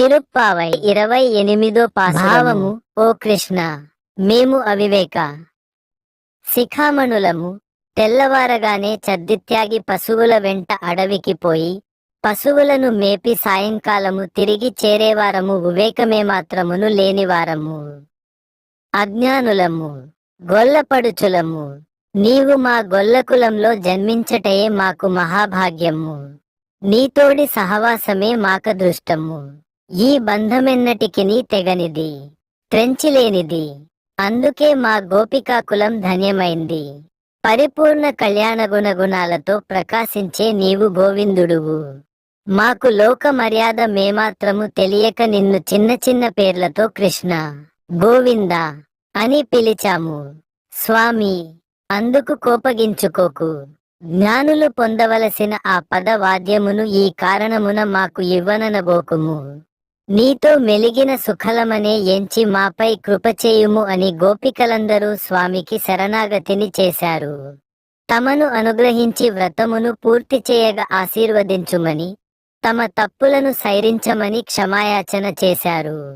తిరుప్పావై ఇరవై ఎనిమిదో భావము ఓ కృష్ణ మేము అవివేక. శిఖామణులము తెల్లవారగానే చద్దిత్యాగి పశువుల వెంట అడవికి పోయి పశువులను మేపి సాయంకాలము తిరిగి చేరేవారము వివేకమే మాత్రమును లేనివారము. అజ్ఞానులము గొల్లపడుచులము నీవు మా గొల్లకులంలో జన్మించటయే మాకు మహాభాగ్యము. నీతోడి సహవాసమే మాకదృష్టము. ఈ బంధమెన్నటికిని తెగనిది త్రెంచిలేనిది. అందుకే మా గోపికాకులం ధన్యమైంది. పరిపూర్ణ కళ్యాణ గుణగుణాలతో ప్రకాశించే నీవు గోవిందుడువు. మాకు లోక మర్యాద మేమాత్రము తెలియక నిన్ను చిన్న చిన్న పేర్లతో కృష్ణ గోవింద అని పిలిచాము. స్వామి అందుకు కోపగించుకోకు. జ్ఞానులు పొందవలసిన ఆ పదవాద్యమును ఈ కారణమున మాకు ఇవ్వననబోకుము. నీతో మెలిగిన సుఖలమనే ఎంచి మాపై కృపచేయుము అని గోపికలందరూ స్వామికి శరణాగతిని చేశారు. తమను అనుగ్రహించి వ్రతమును పూర్తి చేయగా ఆశీర్వదించుమని తమ తప్పులను సైరించమని క్షమాయాచన చేశారు.